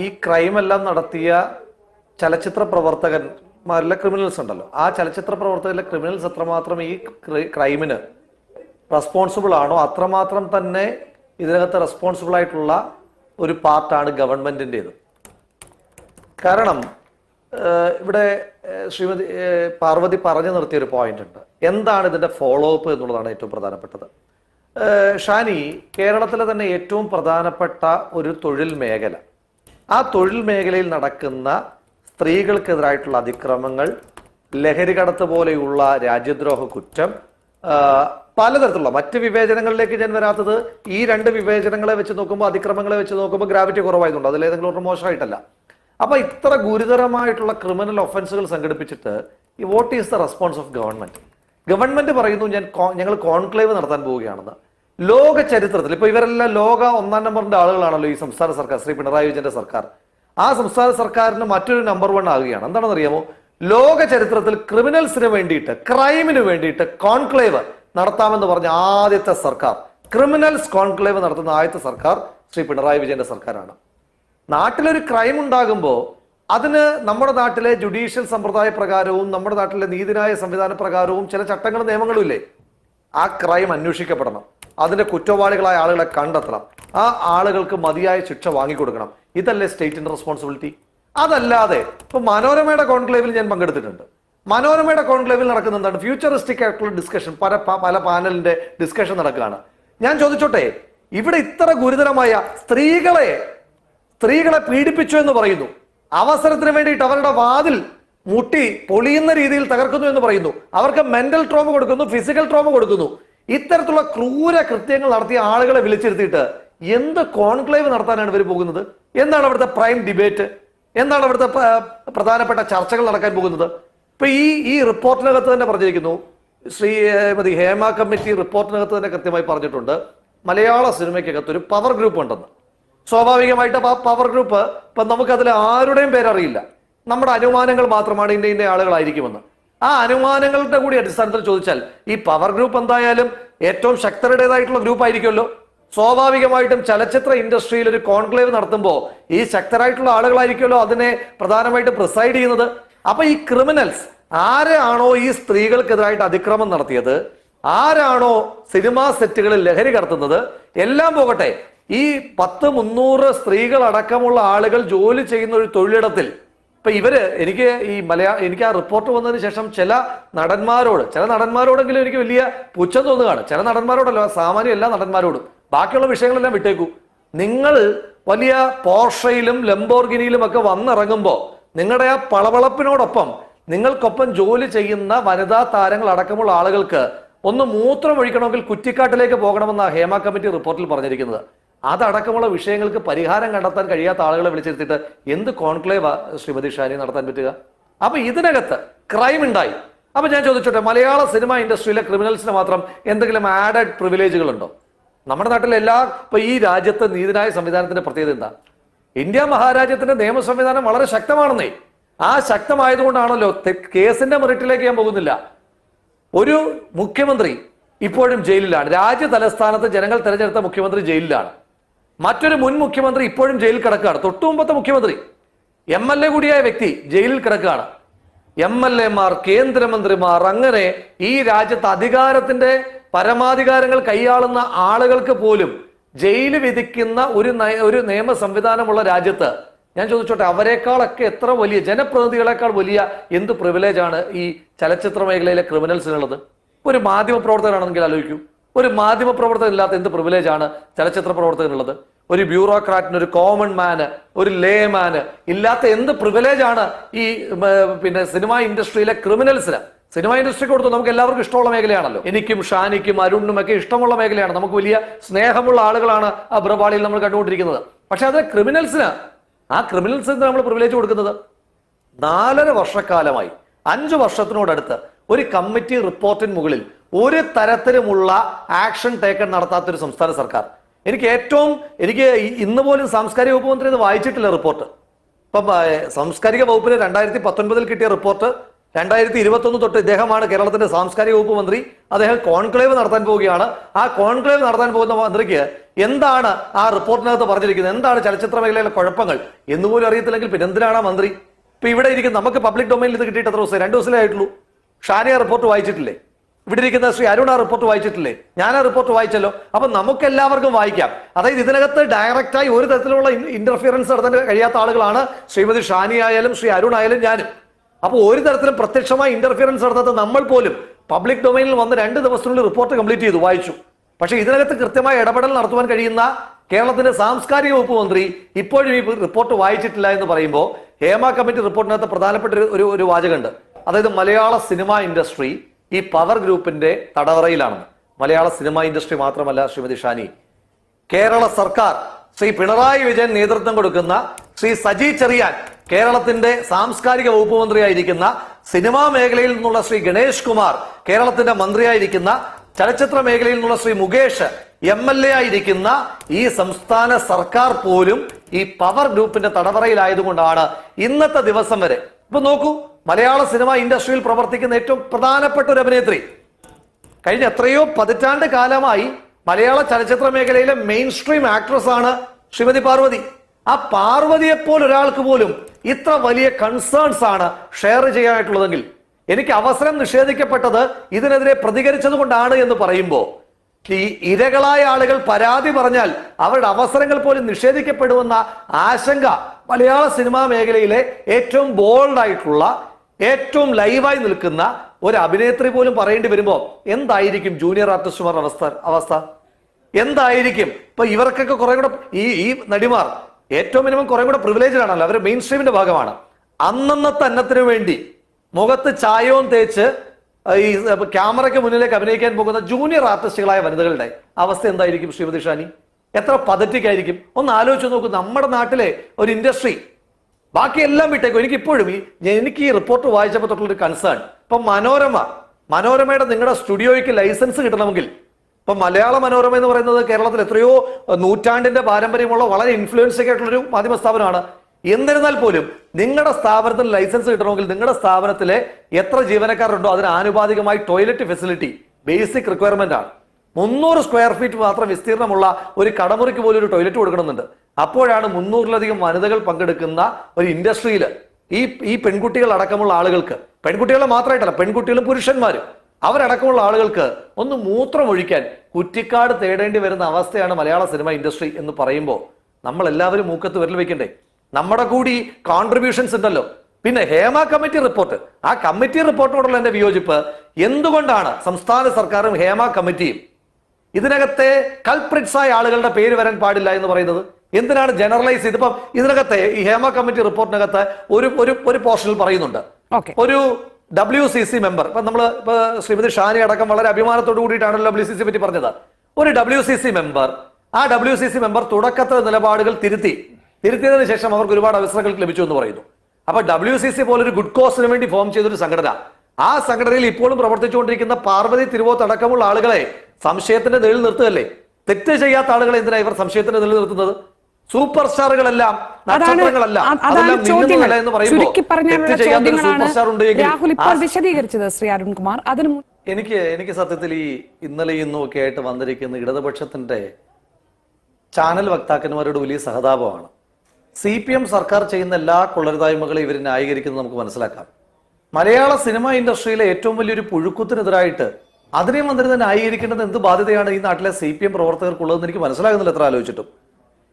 ഈ ക്രൈം എല്ലാം നടത്തിയ ചലച്ചിത്ര പ്രവർത്തകന്മാരിലെ ക്രിമിനൽസ് ഉണ്ടല്ലോ. ആ ചലച്ചിത്ര പ്രവർത്തകരിലെ ക്രിമിനൽസ് എത്രമാത്രം ഈ ക്രൈമിന് റെസ്പോൺസിബിൾ ആണോ അത്രമാത്രം തന്നെ ഇതിനകത്ത് റെസ്പോൺസിബിൾ ആയിട്ടുള്ള ഒരു പാർട്ടാണ് ഗവൺമെന്റിന്റെത് കാരണം ഇവിടെ ശ്രീമതി പാർവതി പറഞ്ഞു നിർത്തിയ ഒരു പോയിന്റ് ഉണ്ട്. എന്താണ് ഇതിന്റെ ഫോളോ അപ്പ് എന്നുള്ളതാണ് ഏറ്റവും പ്രധാനപ്പെട്ടത്. ഷാനി കേരളത്തിലെ തന്നെ ഏറ്റവും പ്രധാനപ്പെട്ട ഒരു തൊഴിൽ മേഖല. ആ തൊഴിൽ മേഖലയിൽ നടക്കുന്ന സ്ത്രീകൾക്കെതിരായിട്ടുള്ള അതിക്രമങ്ങൾ ലഹരി കടത്ത് പോലെയുള്ള രാജ്യദ്രോഹ കുറ്റം പലതരത്തിലുള്ള മറ്റ് വിവേചനങ്ങളിലേക്ക് ഞാൻ വരാത്തത് ഈ രണ്ട് വിവേചനങ്ങളെ വെച്ച് നോക്കുമ്പോൾ അതിക്രമങ്ങളെ വെച്ച് നോക്കുമ്പോൾ ഗ്രാവിറ്റി കുറവായതുകൊണ്ട് അതിലേതെങ്കിലും ഒരു മോശമായിട്ടല്ല. അപ്പൊ ഇത്ര ഗുരുതരമായിട്ടുള്ള ക്രിമിനൽ ഒഫൻസുകൾ സംഘടിപ്പിച്ചിട്ട് what is the response of government government പറയുന്നു ഞാൻ ഞങ്ങൾ കോൺക്ലേവ് നടത്താൻ പോവുകയാണെന്ന്. ലോക ചരിത്രത്തിൽ ഇപ്പൊ ഇവരെല്ലാം ലോക ഒന്നാം നമ്പറിന്റെ ആളുകളാണല്ലോ ഈ സംസ്ഥാന സർക്കാർ ശ്രീ പിണറായി വിജയന്റെ സർക്കാർ. ആ സംസ്ഥാന സർക്കാരിന് മറ്റൊരു നമ്പർ വൺ ആകുകയാണ്. എന്താണെന്ന് അറിയാമോ ലോക ചരിത്രത്തിൽ ക്രിമിനൽസിന് വേണ്ടിയിട്ട് ക്രൈമിന് വേണ്ടിയിട്ട് കോൺക്ലേവ് നടത്താമെന്ന് പറഞ്ഞ ആദ്യത്തെ സർക്കാർ ക്രിമിനൽസ് കോൺക്ലേവ് നടത്തുന്ന ആദ്യത്തെ സർക്കാർ ശ്രീ പിണറായി വിജയന്റെ സർക്കാരാണ്. നാട്ടിലൊരു ക്രൈം ഉണ്ടാകുമ്പോൾ അതിന് നമ്മുടെ നാട്ടിലെ ജുഡീഷ്യൽ സമ്പ്രദായ പ്രകാരവും നമ്മുടെ നാട്ടിലെ നീതിന്യായ സംവിധാന പ്രകാരവും ചില ചട്ടങ്ങളും നിയമങ്ങളും ഇല്ലേ? ആ ക്രൈം അന്വേഷിക്കപ്പെടണം. അതിന്റെ കുറ്റവാളികളായ ആളുകളെ കണ്ടെത്തണം. ആ ആളുകൾക്ക് മതിയായ ശിക്ഷ വാങ്ങിക്കൊടുക്കണം. ഇതല്ലേ സ്റ്റേറ്റിന്റെ റെസ്പോൺസിബിലിറ്റി അതല്ലാതെ ഇപ്പൊ മനോരമയുടെ കോൺക്ലേവിൽ ഞാൻ പങ്കെടുത്തിട്ടുണ്ട്. മനോരമയുടെ കോൺക്ലേവിൽ നടക്കുന്ന എന്താണ്? ഫ്യൂച്ചറിസ്റ്റിക് ആയിട്ടുള്ള ഡിസ്കഷൻ പല പല പാനലിന്റെ ഡിസ്കഷൻ നടക്കുകയാണ്. ഞാൻ ചോദിച്ചോട്ടെ ഇവിടെ ഇത്ര ഗുരുതരമായ സ്ത്രീകളെ സ്ത്രീകളെ പീഡിപ്പിച്ചു എന്ന് പറയുന്നു. അവസരത്തിന് വേണ്ടിയിട്ട് അവരുടെ വാതിൽ മുട്ടി പൊളിയുന്ന രീതിയിൽ തകർക്കുന്നു എന്ന് പറയുന്നു. അവർക്ക് മെന്റൽ ട്രോമ കൊടുക്കുന്നു ഫിസിക്കൽ ട്രോമ കൊടുക്കുന്നു. ഇത്തരത്തിലുള്ള ക്രൂര കൃത്യങ്ങൾ നടത്തിയ ആളുകളെ വിളിച്ചിരുത്തിയിട്ട് എന്ത് കോൺക്ലേവ് നടത്താനാണ് ഇവർ പോകുന്നത്? എന്താണ് അവിടുത്തെ പ്രൈം ഡിബേറ്റ്? എന്താണ് അവിടുത്തെ പ്രധാനപ്പെട്ട ചർച്ചകൾ നടക്കാൻ പോകുന്നത്? ഇപ്പൊ ഈ ഈ റിപ്പോർട്ടിനകത്ത് തന്നെ പറഞ്ഞിരിക്കുന്നു. ശ്രീമതി ഹേമ കമ്മിറ്റി റിപ്പോർട്ടിനകത്ത് തന്നെ കൃത്യമായി പറഞ്ഞിട്ടുണ്ട്. മലയാള സിനിമയ്ക്കകത്ത് ഒരു പവർ ഗ്രൂപ്പ് ഉണ്ടെന്ന്. സ്വാഭാവികമായിട്ട് ആ പവർ ഗ്രൂപ്പ് ഇപ്പൊ നമുക്കതിൽ ആരുടെയും പേരറിയില്ല. നമ്മുടെ അനുമാനങ്ങൾ മാത്രമാണ് ഇന്ന ഇന്ന ആളുകളായിരിക്കുമെന്ന്. ആ അനുമാനങ്ങളുടെ കൂടി അടിസ്ഥാനത്തിൽ ചോദിച്ചാൽ ഈ പവർ ഗ്രൂപ്പ് എന്തായാലും ഏറ്റവും ശക്തരുടേതായിട്ടുള്ള ഗ്രൂപ്പ് ആയിരിക്കുമല്ലോ. സ്വാഭാവികമായിട്ടും ചലച്ചിത്ര ഇൻഡസ്ട്രിയിൽ ഒരു കോൺക്ലേവ് നടത്തുമ്പോൾ ഈ ശക്തരായിട്ടുള്ള ആളുകളായിരിക്കുമല്ലോ അതിനെ പ്രധാനമായിട്ട് പ്രിസൈഡ് ചെയ്യുന്നത്. അപ്പൊ ഈ ക്രിമിനൽസ് ആരാണോ ഈ സ്ത്രീകൾക്കെതിരായിട്ട് അതിക്രമം നടത്തിയത്? ആരാണോ സിനിമാ സെറ്റുകളിൽ ലഹരി കടത്തുന്നത്? എല്ലാം പോകട്ടെ. ഈ പത്ത് മുന്നൂറ് സ്ത്രീകൾ അടക്കമുള്ള ആളുകൾ ജോലി ചെയ്യുന്ന ഒരു തൊഴിലിടത്തിൽ ഇപ്പൊ ഇവർ എനിക്ക് ഈ മലയാള എനിക്ക് ആ റിപ്പോർട്ട് വന്നതിന് ശേഷം ചില നടന്മാരോട് ചില നടന്മാരോടെങ്കിലും എനിക്ക് വലിയ പുച്ഛം തോന്നുകയാണ്. ചില നടന്മാരോടല്ല സാമാന്യം എല്ലാ നടന്മാരോടും. ബാക്കിയുള്ള വിഷയങ്ങളെല്ലാം വിട്ടേക്കൂ. നിങ്ങൾ വലിയ പോർഷയിലും ലംബോർഗിനിയിലും ഒക്കെ വന്നിറങ്ങുമ്പോൾ നിങ്ങളുടെ ആ പളവളപ്പിനോടൊപ്പം നിങ്ങൾക്കൊപ്പം ജോലി ചെയ്യുന്ന വനിതാ താരങ്ങൾ അടക്കമുള്ള ആളുകൾക്ക് ഒന്ന് മൂത്രം ഒഴിക്കണമെങ്കിൽ കുറ്റിക്കാട്ടിലേക്ക് പോകണമെന്നാണ് ഹേമ കമ്മിറ്റി റിപ്പോർട്ടിൽ പറഞ്ഞിരിക്കുന്നത്. അതടക്കമുള്ള വിഷയങ്ങൾക്ക് പരിഹാരം കണ്ടെത്താൻ കഴിയാത്ത ആളുകളെ വിളിച്ചിരുത്തിയിട്ട് എന്ത് കോൺക്ലേവ് ശ്രീമതി ഷാനി നടത്താൻ പറ്റുക? അപ്പൊ ഇതിനകത്ത് ക്രൈം ഉണ്ടായി. അപ്പൊ ഞാൻ ചോദിച്ചോട്ടെ മലയാള സിനിമ ഇൻഡസ്ട്രിയിലെ ക്രിമിനൽസിന് മാത്രം എന്തെങ്കിലും ആഡഡ് പ്രിവിലേജുകൾ ഉണ്ടോ? നമ്മുടെ നാട്ടിലെ എല്ലാ ഇപ്പൊ ഈ രാജ്യത്തെ നീതിനായ സംവിധാനത്തിന്റെ പ്രത്യേകത എന്താ? ഇന്ത്യ മഹാരാജ്യത്തിന്റെ നിയമ സംവിധാനം വളരെ ശക്തമാണെന്നേ. ആ ശക്തമായതുകൊണ്ടാണല്ലോ കേസിന്റെ മെറിറ്റിലേക്ക് ഞാൻ പോകുന്നില്ല. ഒരു മുഖ്യമന്ത്രി ഇപ്പോഴും ജയിലിലാണ്. രാജ്യ തലസ്ഥാനത്ത് ജനങ്ങൾ തെരഞ്ഞെടുത്ത മുഖ്യമന്ത്രി ജയിലിലാണ്. മറ്റൊരു മുൻ മുഖ്യമന്ത്രി ഇപ്പോഴും ജയിലിൽ കിടക്കുകയാണ്. തൊട്ടു മുമ്പത്തെ മുഖ്യമന്ത്രി എം എൽ എ കൂടിയായ വ്യക്തി ജയിലിൽ കിടക്കുകയാണ്. എം എൽ എമാർ കേന്ദ്രമന്ത്രിമാർ അങ്ങനെ ഈ രാജ്യത്ത് അധികാരത്തിന്റെ പരമാധികാരങ്ങൾ കൈയാളുന്ന ആളുകൾക്ക് പോലും ജയിൽ വിധിക്കുന്ന ഒരു ഒരു നിയമ സംവിധാനമുള്ള രാജ്യത്ത് ഞാൻ ചോദിച്ചോട്ടെ അവരെക്കാളൊക്കെ എത്ര വലിയ ജനപ്രതിനിധികളെക്കാൾ വലിയ എന്ത് പ്രിവിലേജാണ് ഈ ചലച്ചിത്ര മേഖലയിലെ ക്രിമിനൽസിനുള്ളത് ഒരു മാധ്യമ പ്രവർത്തകനാണെങ്കിൽ ആലോചിക്കൂ. ഒരു മാധ്യമ പ്രവർത്തകൻ ഇല്ലാത്ത എന്ത് പ്രിവിലേജാണ് ചലച്ചിത്ര പ്രവർത്തകനുള്ളത്? ഒരു ബ്യൂറോക്രാറ്റിന് ഒരു കോമൺ മാന് ഒരു ലേ മാന് ഇല്ലാത്ത എന്ത് പ്രിവിലേജാണ് ഈ പിന്നെ സിനിമ ഇൻഡസ്ട്രിയിലെ ക്രിമിനൽസിന് സിനിമ ഇൻഡസ്ട്രി കൊടുത്തു നമുക്ക് എല്ലാവർക്കും ഇഷ്ടമുള്ള മേഖലയാണല്ലോ. എനിക്കും ഷാനിക്കും അരുണിനും ഒക്കെ ഇഷ്ടമുള്ള മേഖലയാണ്. നമുക്ക് വലിയ സ്നേഹമുള്ള ആളുകളാണ് ആ ബ്രപാളിയിൽ നമ്മൾ കണ്ടുകൊണ്ടിരിക്കുന്നത്. പക്ഷെ അത് ക്രിമിനൽസിന് ആ ക്രിമിനൽസിന് നമ്മൾ പ്രിവിലേജ് കൊടുക്കുന്നത്? നാലര വർഷക്കാലമായി അഞ്ചു വർഷത്തിനോടടുത്ത് ഒരു കമ്മിറ്റി റിപ്പോർട്ടിന് മുകളിൽ ഒരു തരത്തിലുമുള്ള ആക്ഷൻ ടേക്കൺ നടത്താത്ത ഒരു സംസ്ഥാന സർക്കാർ. എനിക്ക് ഏറ്റവും എനിക്ക് ഇന്ന് പോലും സാംസ്കാരിക വകുപ്പ് മന്ത്രി ഇത് വായിച്ചിട്ടില്ല റിപ്പോർട്ട്. ഇപ്പം സാംസ്കാരിക വകുപ്പിന് രണ്ടായിരത്തി പത്തൊൻപതിൽ കിട്ടിയ റിപ്പോർട്ട് രണ്ടായിരത്തി ഇരുപത്തൊന്ന് തൊട്ട് ഇദ്ദേഹമാണ് കേരളത്തിന്റെ സാംസ്കാരിക വകുപ്പ് മന്ത്രി. അദ്ദേഹം കോൺക്ലേവ് നടത്താൻ പോവുകയാണ്. ആ കോൺക്ലേവ് നടത്താൻ പോകുന്ന മന്ത്രിക്ക് എന്താണ് ആ റിപ്പോർട്ടിനകത്ത് പറഞ്ഞിരിക്കുന്നത്? എന്താണ് ചലച്ചിത്ര മേഖലയിലെ കുഴപ്പങ്ങൾ? എന്നുപോലും അറിയത്തില്ലെങ്കിൽ പിന്നെ എന്തിനാണ് മന്ത്രി? ഇപ്പൊ ഇവിടെ ഇരിക്കുന്ന നമുക്ക് പബ്ലിക് ഡൊമൈനിൽ ഇത് കിട്ടിയിട്ട് എത്ര ദിവസം രണ്ട് ദിവസമേ ആയിട്ടുള്ളൂ. ഷാനിയ റിപ്പോർട്ട് വായിച്ചിട്ടില്ലേ? ഇവിടെ ഇരിക്കുന്ന ശ്രീ അരുണ റിപ്പോർട്ട് വായിച്ചിട്ടില്ലേ? ഞാൻ ആ റിപ്പോർട്ട് വായിച്ചല്ലോ. അപ്പൊ നമുക്ക് എല്ലാവർക്കും വായിക്കാം. അതായത് ഇതിനകത്ത് ഡയറക്റ്റായി ഒരു തരത്തിലുള്ള ഇന്റർഫിയറൻസ് നടത്താൻ കഴിയാത്ത ആളുകളാണ് ശ്രീമതി ഷാനി ആയാലും ശ്രീ അരുൺ ആയാലും ഞാനും. അപ്പോൾ ഒരു തരത്തിലും പ്രത്യക്ഷമായി ഇന്റർഫിയറൻസ് നടത്താത്ത നമ്മൾ പോലും പബ്ലിക് ഡൊമൈനിൽ വന്ന് രണ്ട് ദിവസത്തിനുള്ളിൽ റിപ്പോർട്ട് കംപ്ലീറ്റ് ചെയ്തു വായിച്ചു. പക്ഷേ ഇതിനകത്ത് കൃത്യമായ ഇടപെടൽ നടത്തുവാൻ കഴിയുന്ന കേരളത്തിന്റെ സാംസ്കാരിക വകുപ്പ് മന്ത്രി ഇപ്പോഴും ഈ റിപ്പോർട്ട് വായിച്ചിട്ടില്ല എന്ന് പറയുമ്പോൾ ഹേമ കമ്മിറ്റി റിപ്പോർട്ടിനകത്ത് പ്രധാനപ്പെട്ട ഒരു ഒരു വാചകമുണ്ട്. അതായത് മലയാള സിനിമ ഇൻഡസ്ട്രി ഈ പവർ ഗ്രൂപ്പിന്റെ തടവറയിലാണ് മലയാള സിനിമ ഇൻഡസ്ട്രി മാത്രമല്ല ശ്രീമതി ഷാനി. കേരള സർക്കാർ ശ്രീ പിണറായി വിജയൻ നേതൃത്വം കൊടുക്കുന്ന ശ്രീ സജി ചെറിയാൻ കേരളത്തിന്റെ സാംസ്കാരിക വകുപ്പ് മന്ത്രിയായിരിക്കുന്ന സിനിമാ മേഖലയിൽ നിന്നുള്ള ശ്രീ ഗണേഷ് കുമാർ കേരളത്തിന്റെ മന്ത്രിയായിരിക്കുന്ന ചലച്ചിത്ര മേഖലയിൽ നിന്നുള്ള Shri Mukesh M L A ആയിരിക്കുന്ന ഈ സംസ്ഥാന സർക്കാർ പോലും ഈ പവർ ഗ്രൂപ്പിന്റെ തടവറയിലായതുകൊണ്ടാണ് ഇന്നത്തെ ദിവസം വരെ. ഇപ്പൊ നോക്കൂ മലയാള സിനിമ ഇൻഡസ്ട്രിയിൽ പ്രവർത്തിക്കുന്ന ഏറ്റവും പ്രധാനപ്പെട്ട ഒരു അഭിനേത്രി. കഴിഞ്ഞ എത്രയോ പതിറ്റാണ്ട് കാലമായി മലയാള ചലച്ചിത്ര മേഖലയിലെ മെയിൻ സ്ട്രീം ആക്ട്രസ് ആണ് ശ്രീമതി പാർവതി. ആ പാർവതിയെ പോലെ ഒരാൾക്ക് പോലും ഇത്ര വലിയ കൺസേൺസ് ആണ് ഷെയർ ചെയ്യാനായിട്ടുള്ളതെങ്കിൽ എനിക്ക് അവസരം നിഷേധിക്കപ്പെട്ടത് ഇതിനെതിരെ പ്രതികരിച്ചത് കൊണ്ടാണ് എന്ന് പറയുമ്പോൾ ഈ ഇരകളായ ആളുകൾ പരാതി പറഞ്ഞാൽ അവരുടെ അവസരങ്ങൾ പോലും നിഷേധിക്കപ്പെടുമെന്ന ആശങ്ക മലയാള സിനിമാ മേഖലയിലെ ഏറ്റവും ബോൾഡ് ആയിട്ടുള്ള ഏറ്റവും ലൈവായി നിൽക്കുന്ന ഒരു അഭിനേത്രി പോലും പറയേണ്ടി വരുമ്പോൾ എന്തായിരിക്കും ജൂനിയർ ആർട്ടിസ്റ്റുമാരുടെ അവസ്ഥ അവസ്ഥ? എന്തായിരിക്കും? ഇപ്പൊ ഇവർക്കൊക്കെ കുറെ കൂടെ ഈ ഈ നടിമാർ ഏറ്റവും മിനിമം കുറെ കൂടെ പ്രിവിലേജ് ആണല്ലോ. അവർ മെയിൻ സ്ട്രീമിന്റെ ഭാഗമാണ്. അന്നന്നത്തെ അന്നത്തിന് വേണ്ടി മുഖത്ത് ചായവും തേച്ച് ഈ ക്യാമറയ്ക്ക് മുന്നിലേക്ക് അഭിനയിക്കാൻ പോകുന്ന ജൂനിയർ ആർട്ടിസ്റ്റുകളായ വനിതകളുടെ അവസ്ഥ എന്തായിരിക്കും ശ്രീമതി ഷാനി? എത്ര പതറ്റിക്കായിരിക്കും? ഒന്ന് ആലോചിച്ച് നോക്കൂ. നമ്മുടെ നാട്ടിലെ ഒരു ഇൻഡസ്ട്രി ബാക്കി എല്ലാം വിട്ടേക്കും. എനിക്കിപ്പോഴും ഈ എനിക്ക് ഈ റിപ്പോർട്ട് വായിച്ചപ്പോൾ തൊട്ടുള്ളൊരു കൺസേൺ ഇപ്പൊ മനോരമ മനോരമയുടെ നിങ്ങളുടെ സ്റ്റുഡിയോയ്ക്ക് ലൈസൻസ് കിട്ടണമെങ്കിൽ ഇപ്പൊ മലയാള മനോരമ എന്ന് പറയുന്നത് കേരളത്തിൽ എത്രയോ നൂറ്റാണ്ടിന്റെ പാരമ്പര്യമുള്ള വളരെ ഇൻഫ്ലുവൻസ് ഒക്കെ ആയിട്ടുള്ള ഒരു മാധ്യമ സ്ഥാപനമാണ് എന്നിരുന്നാൽ പോലും നിങ്ങളുടെ സ്ഥാപനത്തിന് ലൈസൻസ് കിട്ടണമെങ്കിൽ നിങ്ങളുടെ സ്ഥാപനത്തിലെ എത്ര ജീവനക്കാരുണ്ടോ അതിന് ആനുപാതികമായി ടോയ്ലറ്റ് ഫെസിലിറ്റി ബേസിക് റിക്വയർമെന്റ് ആണ്. മുന്നൂറ് സ്ക്വയർ ഫീറ്റ് മാത്രം വിസ്തീർണമുള്ള ഒരു കടമുറിക്ക് പോലും ഒരു ടോയ്ലറ്റ് കൊടുക്കണമെന്നുണ്ട്. അപ്പോഴാണ് മുന്നൂറിലധികം വനിതകൾ പങ്കെടുക്കുന്ന ഒരു ഇൻഡസ്ട്രിയിൽ ഈ ഈ പെൺകുട്ടികൾ അടക്കമുള്ള ആളുകൾക്ക് പെൺകുട്ടികളെ മാത്രമായിട്ടല്ല പെൺകുട്ടികളും പുരുഷന്മാരും അവരടക്കമുള്ള ആളുകൾക്ക് ഒന്ന് മൂത്രമൊഴിക്കാൻ കുറ്റിക്കാട് തേടേണ്ടി വരുന്ന അവസ്ഥയാണ് മലയാള സിനിമ ഇൻഡസ്ട്രി എന്ന് പറയുമ്പോൾ. നമ്മൾ എല്ലാവരും മൂക്കത്ത് വിരൽ വെക്കണ്ടേ നമ്മുടെ കൂടി കോൺട്രിബ്യൂഷൻസ് ഉണ്ടല്ലോ. പിന്നെ ഹേമ കമ്മിറ്റി റിപ്പോർട്ട് ആ കമ്മിറ്റി റിപ്പോർട്ടിനോടുള്ള എന്റെ വിയോജിപ്പ് എന്തുകൊണ്ടാണ് സംസ്ഥാന സർക്കാരും ഹേമ കമ്മിറ്റിയും ഇതിനകത്തെ കൾപ്രിറ്റ്സ് ആയ ആളുകളുടെ പേര് വരാൻ പാടില്ല എന്ന് പറയുന്നത്. എന്തിനാണ് ജനറലൈസ് ചെയ്ത്? ഇപ്പം ഇതിനകത്തെ ഈ ഹേമ കമ്മിറ്റി റിപ്പോർട്ടിനകത്ത് ഒരു ഒരു ഒരു പോർഷനിൽ പറയുന്നുണ്ട്. ഒരു ഡബ്ല്യു സി സി മെമ്പർ ഇപ്പൊ നമ്മൾ ഇപ്പൊ ശ്രീമതി ഷാനി അടക്കം വളരെ അഭിമാനത്തോടു കൂടിയിട്ടാണ് ഡബ്ല്യു സി സി പറ്റി പറഞ്ഞത്. ഒരു ഡബ്ല്യു സി സി മെമ്പർ ആ ഡബ്ല്യു സി സി മെമ്പർ തുടക്കത്തെ നിലപാടുകൾ തിരുത്തി. തിരുത്തിയതിനു ശേഷം അവർക്ക് ഒരുപാട് അവസരങ്ങൾ ലഭിച്ചു എന്ന് പറയുന്നു. അപ്പൊ ഡബ്ല്യു സി സി പോലൊരു ഗുഡ് കോസിന് വേണ്ടി ഫോം ചെയ്തൊരു സംഘടന. ആ സംഘടനയിൽ ഇപ്പോഴും പ്രവർത്തിച്ചുകൊണ്ടിരിക്കുന്ന പാർവതി തിരുവോത്ത് അടക്കമുള്ള ആളുകളെ സംശയത്തിന്റെ നിഴൽ നിർത്തുകയല്ലേ? തെറ്റ് ചെയ്യാത്ത ആളുകളെ എന്തിനാ ഇവർ സംശയത്തിന്റെ നിഴൽ നിർത്തുന്നത്? സൂപ്പർ സ്റ്റാറുകളെല്ലാം വിശദീകരിച്ചത് ശ്രീ അരുൺകുമാർ. അതിന് മു- എനിക്ക് എനിക്ക് സത്യത്തിൽ ഈ ഇന്നലെ ഇന്നും ഒക്കെ ആയിട്ട് വന്നിരിക്കുന്ന ഇടതുപക്ഷത്തിന്റെ ചാനൽ വക്താക്കന്മാരോട് വലിയ സഹതാപമാണ്. സി പി എം സർക്കാർ ചെയ്യുന്ന എല്ലാ കൊള്ളരുതായ്മകളും ഇവർ ന്യായീകരിക്കുന്നത് നമുക്ക് മനസ്സിലാക്കാം. മലയാള സിനിമ ഇൻഡസ്ട്രിയിലെ ഏറ്റവും വലിയൊരു പുഴുക്കുത്തിനെതിരായിട്ട് അതിനെ മന്ത്രി തന്നെ ആയിരിക്കേണ്ടത് എന്ത് ബാധ്യതയാണ് ഈ നാട്ടിലെ സി പി എം പ്രവർത്തകർക്കുള്ളതെന്ന് എനിക്ക് മനസ്സിലാകുന്നില്ല എത്ര ആലോചിച്ചിട്ടും.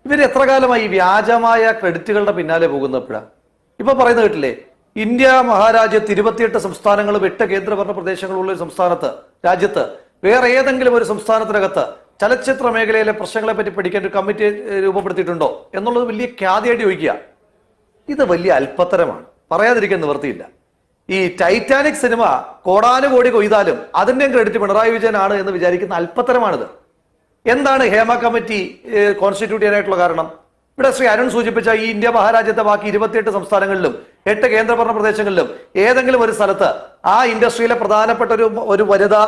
ഇവർ എത്ര കാലമായി വ്യാജമായ ക്രെഡിറ്റുകളുടെ പിന്നാലെ പോകുന്നപ്പോഴാണ് ഇപ്പൊ പറയുന്ന കേട്ടില്ലേ? ഇന്ത്യ മഹാരാജ്യത്ത് ഇരുപത്തിയെട്ട് സംസ്ഥാനങ്ങളും എട്ട് കേന്ദ്രഭരണ പ്രദേശങ്ങളുള്ള ഒരു സംസ്ഥാനത്ത് രാജ്യത്ത് വേറെ ഏതെങ്കിലും ഒരു സംസ്ഥാനത്തിനകത്ത് ചലച്ചിത്ര മേഖലയിലെ പ്രശ്നങ്ങളെ പറ്റി പഠിക്കാൻ ഒരു കമ്മിറ്റി രൂപപ്പെടുത്തിയിട്ടുണ്ടോ എന്നുള്ളത് വലിയ ഖ്യാതിയായിട്ട് ചോദിക്കുക. ഇത് വലിയ അല്പത്തരമാണ് പറയാതിരിക്കാൻ നിവൃത്തിയില്ല. ഈ ടൈറ്റാനിക് സിനിമ കോടാനുകോടി കൊയ്താലും അതിന്റെയും ക്രെഡിറ്റ് പിണറായി വിജയനാണ് എന്ന് വിചാരിക്കുന്ന അല്പത്തരമാണിത്. എന്താണ് ഹേമ കമ്മിറ്റി കോൺസ്റ്റിറ്റ്യൂട്ട് ചെയ്യാനായിട്ടുള്ള കാരണം? ഇവിടെ ശ്രീ അരുൺ സൂചിപ്പിച്ച ഈ ഇന്ത്യ മഹാരാജ്യത്തെ ബാക്കി ഇരുപത്തിയെട്ട് സംസ്ഥാനങ്ങളിലും എട്ട് കേന്ദ്രഭരണ പ്രദേശങ്ങളിലും ഏതെങ്കിലും ഒരു സ്ഥലത്ത് ആ ഇൻഡസ്ട്രിയിലെ പ്രധാനപ്പെട്ട ഒരു ഒരു വനിതാ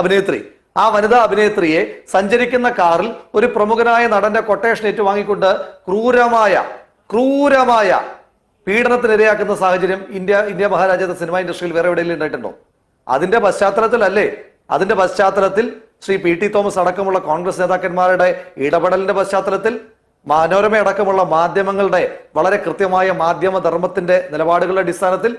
അഭിനേത്രി ആ വനിതാ അഭിനേത്രിയെ സഞ്ചരിക്കുന്ന കാറിൽ ഒരു പ്രമുഖനായ നടന്റെ കൊട്ടേഷൻ ഏറ്റുവാങ്ങിക്കൊണ്ട് ക്രൂരമായ ക്രൂരമായ പീഡനത്തിനിരയാക്കുന്ന സാഹചര്യം ഇന്ത്യ ഇന്ത്യ മഹാരാജ്യത്തെ സിനിമ ഇൻഡസ്ട്രിയിൽ വേറെ എവിടെയെങ്കിലും ഉണ്ടായിട്ടുണ്ടോ? അതിന്റെ പശ്ചാത്തലത്തിലല്ലേ? അതിന്റെ പശ്ചാത്തലത്തിൽ ശ്രീ പി ടി തോമസ് അടക്കമുള്ള കോൺഗ്രസ് നേതാക്കന്മാരുടെ ഇടപെടലിന്റെ പശ്ചാത്തലത്തിൽ മനോരമ അടക്കമുള്ള മാധ്യമങ്ങളുടെ വളരെ കൃത്യമായ മാധ്യമ ധർമ്മത്തിന്റെ നിലപാടുകളുടെ അടിസ്ഥാനത്തിൽ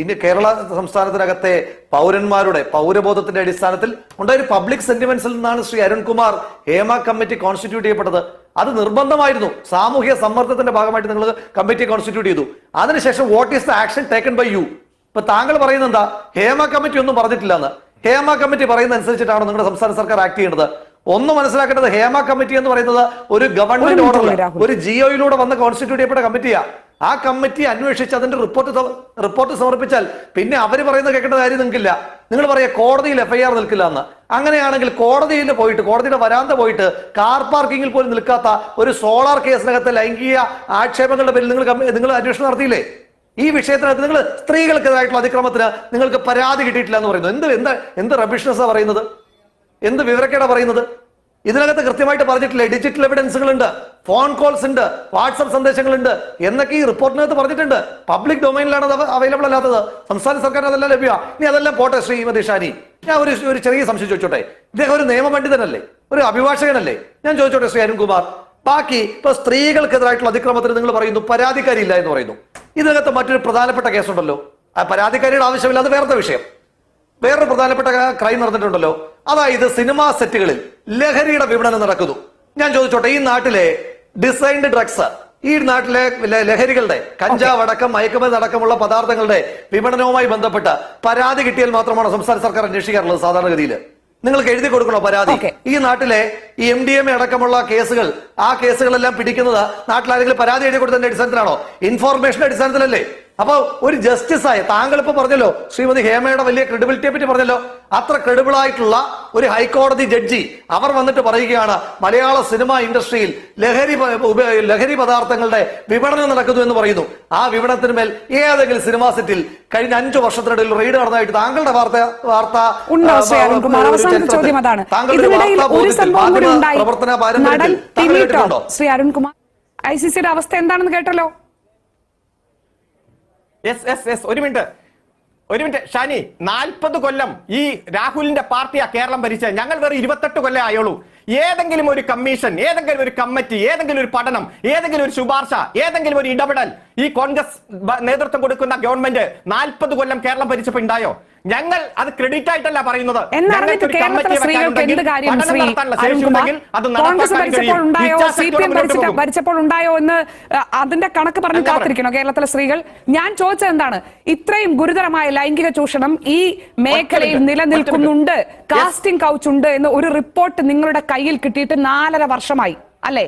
ഇനി കേരള സംസ്ഥാനത്തിനകത്തെ പൗരന്മാരുടെ പൗരബോധത്തിന്റെ അടിസ്ഥാനത്തിൽ ഉണ്ടായ ഒരു പബ്ലിക് സെന്റിമെന്റ്സിൽ നിന്നാണ് ശ്രീ അരുൺകുമാർ ഹേമ കമ്മിറ്റി കോൺസ്റ്റിറ്റ്യൂട്ട് ചെയ്യപ്പെട്ടത്. അത് നിർബന്ധമായിരുന്നു. സാമൂഹ്യ സമ്മർദ്ദത്തിന്റെ ഭാഗമായിട്ട് നിങ്ങൾ കമ്മിറ്റി കോൺസ്റ്റിറ്റ്യൂട്ട് ചെയ്തു. അതിനുശേഷം what is the action taken by you ഇപ്പൊ താങ്കൾ പറയുന്നത് എന്താ? ഹേമ കമ്മിറ്റി ഒന്നും പറഞ്ഞിട്ടില്ല എന്ന് ഹേമ കമ്മിറ്റി പറയുന്ന അനുസരിച്ചിട്ടാണ് നിങ്ങളുടെ സംസ്ഥാന സർക്കാർ ആക്ട് ചെയ്യേണ്ടത്? ഒന്ന് മനസ്സിലാക്കേണ്ടത് ഹേമ കമ്മിറ്റി എന്ന് പറയുന്നത് ഒരു ഗവൺമെന്റ് ഓർഡർ. ഒരു ജിഒയിലൂടെ വന്ന് കോൺസ്റ്റിറ്റ്യൂട്ട് ചെയ്യപ്പെട്ട കമ്മിറ്റിയാ. ആ കമ്മിറ്റി അന്വേഷിച്ച് അതിന്റെ റിപ്പോർട്ട് റിപ്പോർട്ട് സമർപ്പിച്ചാൽ പിന്നെ അവർ പറയുന്നത് കേൾക്കേണ്ട കാര്യം നിങ്ങൾക്കില്ല. നിങ്ങൾ പറയാ കോടതിയിൽ എഫ്ഐആർ നിൽക്കില്ല എന്ന് അങ്ങനെയാണെങ്കിൽ കോടതിയിൽ പോയിട്ട് കോടതിയുടെ വരാന്ത പോയിട്ട് കാർ പാർക്കിങ്ങിൽ പോലും നിൽക്കാത്ത ഒരു സോളാർ കേസിനകത്തെ ലൈംഗിക ആക്ഷേപങ്ങളുടെ പേരിൽ നിങ്ങൾ നിങ്ങൾ അന്വേഷണം നടത്തിയില്ലേ? ഈ വിഷയത്തിനകത്ത് നിങ്ങൾ സ്ത്രീകൾക്കെതിരായിട്ടുള്ള അതിക്രമത്തിന് നിങ്ങൾക്ക് പരാതി കിട്ടിയിട്ടില്ല എന്ന് പറയുന്നു. എന്ത് എന്ത് എന്ത് റബിഷ്നസ് പറയുന്നത്? എന്ത് വിവരക്കേടാ പറയുന്നത്? ഇതിനകത്ത് കൃത്യമായിട്ട് പറഞ്ഞിട്ടില്ലേ? ഡിജിറ്റൽ എവിഡൻസുകൾ ഉണ്ട് ഫോൺ കോൾസ് ഉണ്ട് വാട്സപ്പ് സന്ദേശങ്ങളുണ്ട് എന്നൊക്കെ ഈ റിപ്പോർട്ടിനകത്ത് പറഞ്ഞിട്ടുണ്ട്. പബ്ലിക് ഡൊമൈനിലാണ് അത് അവൈലബിൾ അല്ലാത്തത്. സംസ്ഥാന സർക്കാർ അതെല്ലാം ലഭ്യ ഇനി അതെല്ലാം പോട്ടെ ശ്രീമതി ഷാനി ഞാൻ ഒരു ഒരു ചെറിയ സംശയം ചോദിച്ചോട്ടെ? ഇദ്ദേഹം ഒരു നിയമപണ്ഡിതനല്ലേ? ഒരു അഭിഭാഷകനല്ലേ? ഞാൻ ചോദിച്ചോട്ടെ ശ്രീ അരുൺകുമാർ? ബാക്കി ഇപ്പൊ സ്ത്രീകൾക്കെതിരായിട്ടുള്ള അതിക്രമത്തിന് നിങ്ങൾ പറയുന്നു പരാതിക്കാരി ഇല്ല എന്ന് പറയുന്നു. ഇതിനകത്ത് മറ്റൊരു പ്രധാനപ്പെട്ട കേസുണ്ടല്ലോ. ആ പരാതിക്കാരിയുടെ ആവശ്യമില്ല അത് വേറത്തെ വിഷയം? വേറൊരു പ്രധാനപ്പെട്ട ക്രൈം നടന്നിട്ടുണ്ടല്ലോ. അതായത് സിനിമാ സെറ്റുകളിൽ ലഹരിയുടെ വിപണനം നടക്കുന്നു. ഞാൻ ചോദിച്ചോട്ടെ ഈ നാട്ടിലെ ഡിസൈൻഡ് ഡ്രഗ്സ് ഈ നാട്ടിലെ ലഹരികളുടെ കഞ്ചാവ് അടക്കം മയക്കുമരുന്ന് അടക്കമുള്ള പദാർത്ഥങ്ങളുടെ വിപണനവുമായി ബന്ധപ്പെട്ട പരാതി കിട്ടിയാൽ മാത്രമാണ് സംസ്ഥാന സർക്കാർ അന്വേഷിക്കാറുള്ളത് സാധാരണഗതിയിൽ? നിങ്ങൾക്ക് എഴുതി കൊടുക്കണോ പരാതി? ഈ നാട്ടിലെ ഈ എം ഡി എം എ അടക്കമുള്ള കേസുകൾ ആ കേസുകളെല്ലാം പിടിക്കുന്നത് നാട്ടിലാരെങ്കിലും പരാതി എഴുതി കൊടുത്തതിന്റെ അടിസ്ഥാനത്തിലാണോ? ഇൻഫോർമേഷന്റെ അടിസ്ഥാനത്തിലല്ലേ? അപ്പൊ ഒരു ജസ്റ്റിസ് ആയ താങ്കൾ ഇപ്പൊ പറഞ്ഞല്ലോ ശ്രീമതി ഹേമയുടെ വലിയ ക്രെഡിബിലിറ്റിയെ പറ്റി പറഞ്ഞല്ലോ. അത്ര ക്രെഡിബിൾ ആയിട്ടുള്ള ഒരു ഹൈക്കോടതി ജഡ്ജി അവർ വന്നിട്ട് പറയുകയാണ് മലയാള സിനിമ ഇൻഡസ്ട്രിയിൽ ലഹരി ലഹരി പദാർത്ഥങ്ങളുടെ വിപണനം നടക്കുന്നു എന്ന് പറയുന്നു. ആ വിപണനത്തിന് മേൽ ഏതെങ്കിലും സിനിമാ സെറ്റിൽ കഴിഞ്ഞ അഞ്ചു വർഷത്തിനിടയിൽ റെയ്ഡ് നടന്നതായിട്ട് താങ്കളുടെ വാർത്ത വാർത്ത താങ്കളുടെ വാർത്താ പ്രവർത്തന കേട്ടിട്ടുണ്ടോ? ശ്രീ അരുൺകുമാർ ഐ സി സിയുടെ അവസ്ഥ എന്താണെന്ന് കേട്ടല്ലോ? എസ് എസ് എസ് ഒരു മിനിറ്റ്. ഒരു മിനിറ്റ്. ഷാനി നാൽപ്പത് കൊല്ലം ഈ രാഹുലിന്റെ പാർട്ടിയാ കേരളം ഭരിച്ചത്. ഞങ്ങൾ വെറും ഇരുപത്തെട്ട് കൊല്ലം ആയുള്ളൂ. ഏതെങ്കിലും ഒരു കമ്മീഷൻ ഏതെങ്കിലും ഒരു കമ്മിറ്റി ഏതെങ്കിലും ഒരു പഠനം ഏതെങ്കിലും ഒരു ശുപാർശ ഏതെങ്കിലും ഒരു ഇടപെടൽ ഈ കോൺഗ്രസ് നേതൃത്വം കൊടുക്കുന്ന ഗവൺമെന്റ് നാൽപ്പത് കൊല്ലം കേരളം ഭരിച്ചപ്പോ ഉണ്ടായോ? ഞങ്ങൾ അത് ക്രെഡിറ്റ് ആയിട്ടല്ല പറയുന്നത്. ഭരിച്ചപ്പോൾ ഉണ്ടായോ? എന്ന് അതിന്റെ കണക്ക് പറഞ്ഞു കാത്തിരിക്കണോ കേരളത്തിലെ സ്ത്രീകൾ? ഞാൻ ചോദിച്ചത് എന്താണ്? ഇത്രയും ഗുരുതരമായ ലൈംഗിക ചൂഷണം ഈ മേഖലയിൽ നിലനിൽക്കുന്നുണ്ട്. കാസ്റ്റിംഗ് കൗച്ച് ഉണ്ട് എന്ന് ഒരു റിപ്പോർട്ട് നിങ്ങളുടെ കയ്യിൽ കിട്ടിയിട്ട് നാലര വർഷമായി അല്ലേ?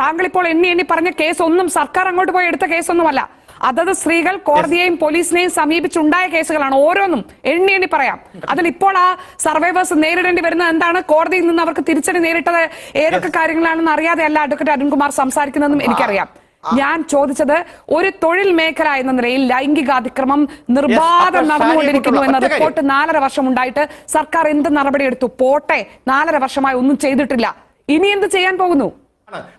താങ്കൾ ഇപ്പോൾ എണ്ണി എണ്ണി പറഞ്ഞ കേസ് ഒന്നും സർക്കാർ അങ്ങോട്ട് പോയി എടുത്ത കേസൊന്നുമല്ല. അതത് സ്ത്രീകൾ കോടതിയെയും പോലീസിനെയും സമീപിച്ചുണ്ടായ കേസുകളാണ് ഓരോന്നും എണ്ണി എണ്ണി പറയാം. അതിൽ ഇപ്പോൾ ആ സർവൈവേഴ്സ് നേരിടേണ്ടി വരുന്നത് എന്താണ്? കോടതിയിൽ നിന്ന് അവർക്ക് തിരിച്ചടി നേരിട്ടത് ഏതൊക്കെ കാര്യങ്ങളാണെന്ന് അറിയാതെ അല്ല അഡ്വക്കേറ്റ് അരുൺകുമാർ സംസാരിക്കുന്നതെന്നും എനിക്കറിയാം. ഞാൻ ചോദിച്ചത് ഒരു തൊഴിൽ മേഖല എന്ന നിലയിൽ ലൈംഗിക അതിക്രമം നിർബാധം നടന്നുകൊണ്ടിരിക്കുന്നു എന്ന റിപ്പോർട്ട് നാലര വർഷം ഉണ്ടായിട്ട് സർക്കാർ എന്ത് നടപടിയെടുത്തു? പോട്ടെ. നാലര വർഷമായി ഒന്നും ചെയ്തിട്ടില്ല. ഇനി എന്ത് ചെയ്യാൻ പോകുന്നു.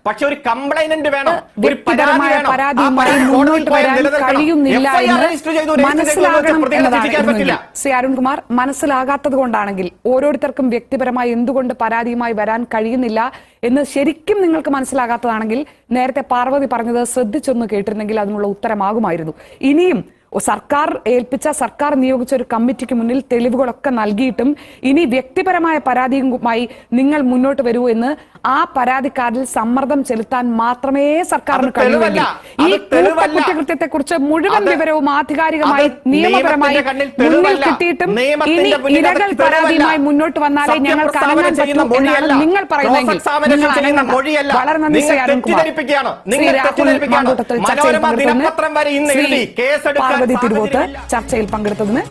പക്ഷെ ഒരു കംപ്ലൈനന്റ് വേണം. ഒരു പരാതി. ശ്രീ അരുൺകുമാർ മനസ്സിലാകാത്തത് കൊണ്ടാണെങ്കിൽ ഓരോരുത്തർക്കും വ്യക്തിപരമായി എന്തുകൊണ്ട് പരാതിയുമായി വരാൻ കഴിയുന്നില്ല എന്ന് ശരിക്കും നിങ്ങൾക്ക് മനസ്സിലാകാത്തതാണെങ്കിൽ നേരത്തെ പാർവതി പറഞ്ഞത് ശ്രദ്ധിച്ചൊന്ന് കേട്ടിരുന്നെങ്കിൽ അതിനുള്ള ഉത്തരമാകുമായിരുന്നു. ഇനിയും സർക്കാർ ഏൽപ്പിച്ച സർക്കാർ നിയോഗിച്ച ഒരു കമ്മിറ്റിക്ക് മുന്നിൽ തെളിവുകളൊക്കെ നൽകിയിട്ടും ഇനി വ്യക്തിപരമായ പരാതിയുമായി നിങ്ങൾ മുന്നോട്ട് വരൂ എന്ന് ആ പരാതിക്കാരിൽ സമ്മർദ്ദം ചെലുത്താൻ മാത്രമേ സർക്കാരിന് കഴിയൂ ഈ കുറ്റകൃത്യത്തെ കുറിച്ച് മുഴുവൻ വിവരവും ആധികാരികമായി നിയമപരമായി മുന്നിൽ. കിട്ടിയിട്ടും ഇനി ഇരകൾ പരാതിയുമായി മുന്നോട്ട് വന്നാലേ ഞങ്ങൾ സത്യപ്രസ്താവന അനങ്ങാൻ ചെയ്യുന്ന പറ്റൂ എന്നാണ് നിങ്ങൾ പറയുന്നത്. വളരെ നന്ദി നിങ്ങൾ ശ്രീ അരുൺകുമാർ. ശ്രീ രാഹുൽ മാങ്കൂട്ടത്തിൽ ചർച്ചയിൽ മനോരമ ദിനപത്രം വരെ ഇന്ന് ശ്രീ കേസെടുക്കാൻ തിരുവോത്ത് ചർച്ചയിൽ പങ്കെടുത്തതിന്